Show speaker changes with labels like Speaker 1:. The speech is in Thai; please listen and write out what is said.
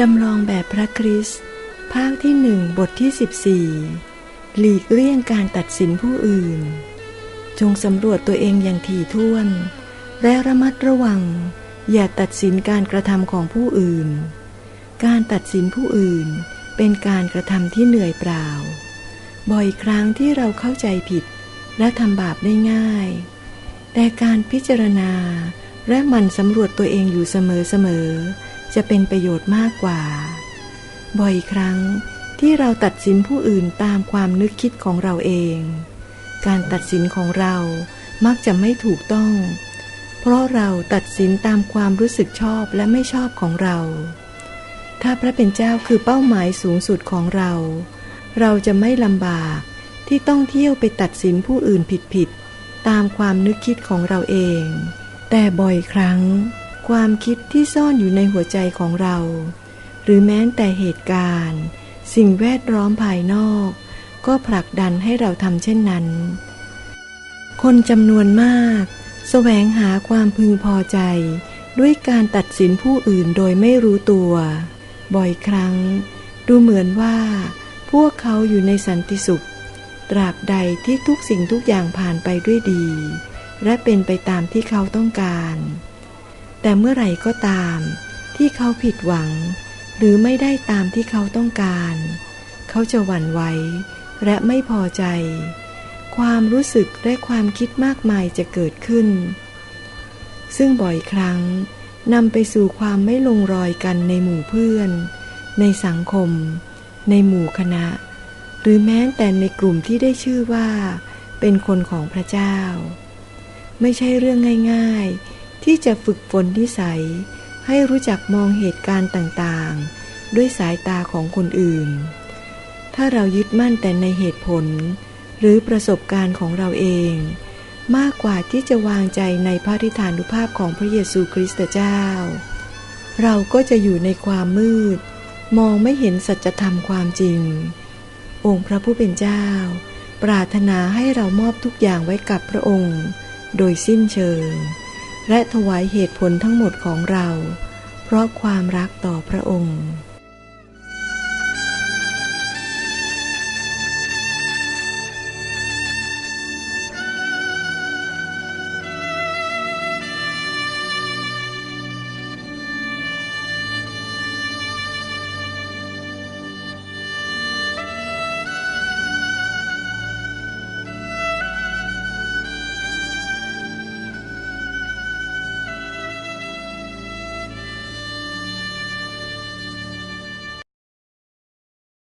Speaker 1: จำลองแบบพระคริสต์ภาคที่หนึ่งบทที่ 14 หลีกเลี่ยงการตัดสินผู้อื่น จงสำรวจตัวเองอย่างถี่ถ้วน และระมัดระวัง อย่าตัดสินการกระทำของผู้อื่น การตัดสินผู้อื่นเป็นการกระทำที่เหนื่อยเปล่า บ่อยครั้งที่เราเข้าใจผิดและทำบาปได้ง่าย แต่การพิจารณาและหมันสำรวจตัวเองอยู่เสมอๆ จะเป็นประโยชน์มากกว่า บ่อยครั้งที่เราตัดสินผู้อื่นตามความนึกคิดของเราเอง การตัดสินของเรามักจะไม่ถูกต้อง เพราะเราตัดสินตามความรู้สึกชอบและไม่ชอบของเรา ถ้าพระเป็นเจ้าคือเป้าหมายสูงสุดของเรา เราจะไม่ลำบากที่ต้องเที่ยวไปตัดสินผู้อื่นผิดๆตามความนึกคิดของเราเอง แต่บ่อยครั้ง ความคิดที่ซ่อนอยู่ในหัวใจของเรา หรือแม้แต่เหตุการณ์ สิ่งแวดล้อมภายนอก ก็ผลักดันให้เราทำเช่นนั้น คนจำนวนมากแสวงหาความพึงพอใจ ด้วยการตัดสินผู้อื่นโดยไม่รู้ตัว บ่อยครั้ง ดูเหมือนว่า พวกเขาอยู่ในสันติสุข ตราบใดที่ทุกสิ่งทุกอย่างผ่านไปด้วยดี และเป็นไปตามที่เขาต้องการ แต่เมื่อไหร่ก็ตามที่เขาผิดหวัง หรือไม่ได้ตามที่เขาต้องการ เขาจะหวั่นไหวและไม่พอใจ ความรู้สึกและความคิดมากมายจะเกิดขึ้น ซึ่งบ่อยครั้งนำไปสู่ความไม่ลงรอยกันในหมู่เพื่อน ในสังคม ในหมู่คณะ หรือแม้แต่ในกลุ่มที่ได้ชื่อว่า เป็นคนของพระเจ้า ไม่ใช่เรื่องง่าย ๆ ที่จะฝึกฝนนิสัย ให้รู้จักมองเหตุการณ์ต่างๆ ด้วยสายตาของคนอื่น ถ้าเรายึดมั่นแต่ในเหตุผล หรือประสบการณ์ของเราเอง มากกว่าที่จะวางใจในพระธิฐานุภาพของพระเยซูคริสต์เจ้า เราก็จะอยู่ในความมืด มองไม่เห็นสัจธรรมความจริง องค์พระผู้เป็นเจ้า ปรารถนาให้เรามอบทุกอย่างไว้กับพระองค์ โดยสิ้นเชิง และถวายเหตุผลทั้งหมดของเรา เพราะความรักต่อพระองค์